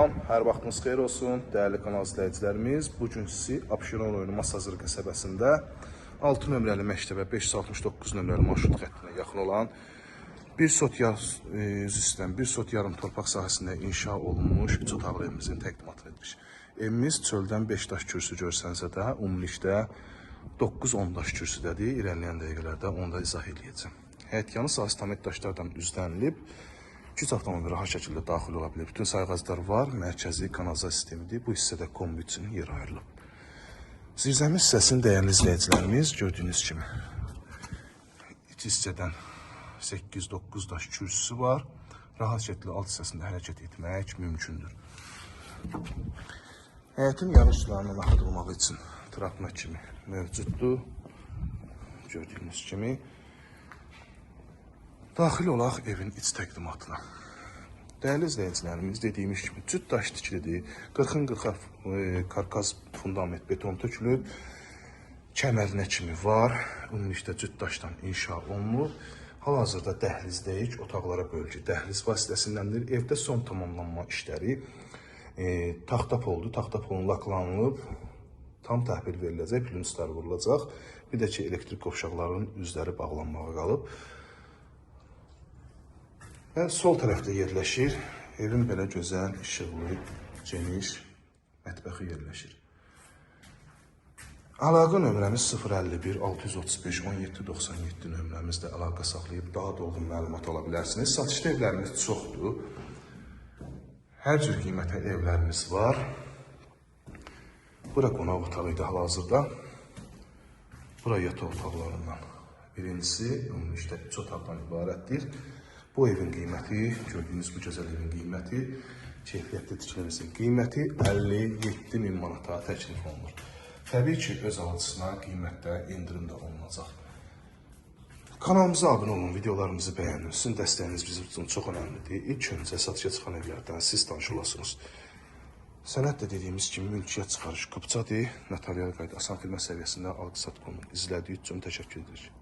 Salam, hər vaxtınız xeyir olsun, dəyərli kanal izləyicilərimiz. Bu gün sizi Abşeron rayonu Masazır qəsəbəsində 6 nömrəli məktəbə 569 nömrəli marşrut xəttinə yaxın olan bir sot yar, e, bir sot yarım torpaq sahəsində inşa olunmuş 3 otaqlı evimizin təqdimatını etmiş. Evimiz çöldən 5 daş kürsü görsənsə də, ümumilikdə 9-10 daş kürsüdədir. İrəliyən dəqiqələrdə onu da izah edəcəm. Həyətyanı sahəsi tam daşlardan üzlənilib. Güc avtomobili rahat şəkildə daxil ola bilər. Bütün sayğaclar var, mərkəzi kanalizasiya sistemidir. Bu hissədə kombi üçün yer ayrılıb. Zirzəmi hissəsini dəyərli izləyicilərimiz gördüyünüz kimi iç hissədən 8-9 daş kürsüsü var. Rahat şəkildə alt hissəsində hərəkət etmək mümkündür. Həyətin yarı sularından axıdılmaq üçün travma kimi mövcuddur. Gördüyünüz kimi. Daxil olaq evin iç təqdimatına. Dəyərli izləyicilərimiz dediyimiz kimi cüt daş tikilidir. 40-ın 40 e, karkas fundament beton tökülüb. Kəmərinə kimi var. Ümumilikdə cüt daşdan inşa olunub. Hal-hazırda dəhlizdəyik, otaqlara bölgü dəhliz vasitəsindəndir. Evdə son tamamlanma işləri e, taxta poldu, taxta polun laklanılıb, tam təhvil veriləcək, plünslər vurulacaq. Bir də ki, elektrik qovşaqlarının üzləri bağlanmağa qalıb. Və sol tərəfdə yerləşir. Evin belə gözəl, işıqlı, geniş mətbəxi yerləşir. Əlaqə nömrəmiz 051 635 17 97 nömrəmizdə əlaqə saxlayıb daha dolğun məlumat ala bilərsiniz. Satışda evlərimiz çoxdur. Hər cür qiymətə evlərimiz var. Bura qonaq otağı idi hal-hazırda. Bura yataq otaqlarından birincisi, ümumilikdə üç otaqdan ibarətdir. Bu evin qiyməti, gördüyünüz bu gözəl evin qiyməti, keyfiyyətli tikilməsinin qiyməti 57 min manata təklif olunur. Təbii ki, öz alıcısına qiymətdə endirim də olunacaq. Kanalımıza abunə olun, videolarımızı bəyənin. Sizin dəstəyiniz bizim üçün çox önəmlidir. İlk öncə satışa çıxan evlərdən siz tanış olasınız. Sənət də dediyimiz kimi mülkiyyət çıxarış kupçadır. Notarial qayda asan xidmət səviyyəsində alqı-satqını izlədiyi üçün təşəkkür edirik.